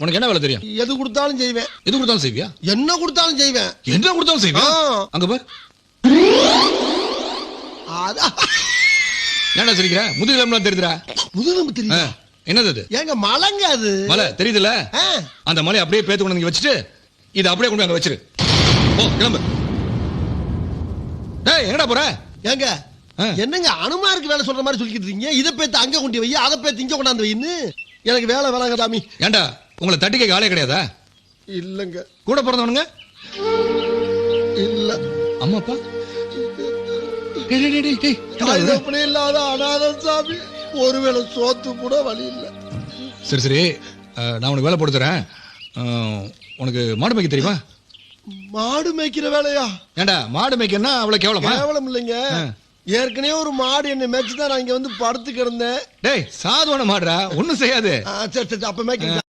உனக்கு என்ன வேலை தெரியும்? எது கொடுத்தாலும் செய்வேன். எது கொடுத்தாலும் செய்வியா? என்ன கொடுத்தாலும் செய்வேன். என்ன கொடுத்தாலும் செய்வியா. அங்க பார். அதான் ஏன்டா சிரிக்கிற? முதுகிலம்லாம் தெரியுதுடா. முதுகெலும்பு ஆ, தெரியும் என்னது அது? ஏங்க மலைங்க அது. மலை தெரியுதுல்ல? ஆ, அந்த மலையை அப்படியே பேத்து கொண்டு வந்து வச்சுட்டு இதை அப்படியே கொண்டு அங்க வச்சிரு. ஓ கிளம்பு. டேய் எங்கடா போற? ஏங்க. என்னங்க அனுமாருக்கு வேலை சொல்ற மாதிரி சொல்லிக்கிட்டு இருக்கீங்க? இதை பேத்து அங்க கொண்டு வை அதை பேத்து இங்க கொண்டாந்து வைன்னு? எனக்கு வேலை வேலைங்க தாமி ஏன்டா உங்களை தட்டி கேட்க ஆளே கிடையாதா? இல்லங்க. கூட பிறந்தவனுங்க? இல்ல. அம்மா அப்பா? அப்படி இல்லாத அனாதம் சாமி ஒருவேளை சோத்து கூட வழி இல்ல. சரி சரி. நான் உனக்கு வேலை போட்டு தரேன் உனக்கு மாடு மேய்க்க தெரியுமா? மாடு மேய்க்கிற வேலையா? ஏன்டா மாடு மேய்க்கன்னா அவ்வளவு கேவலமா? கேவலம் இல்லைங்க. ஏற்கனவே ஒரு மாடு என்ன மேய்ச்சு தான் நான் இங்க வந்து படுத்து கிடந்தேன். டேய் சாதுவான மாடுடா. ஒண்ணும் செய்யாது. ஆ, சரி சரி அப்ப மேய்க்க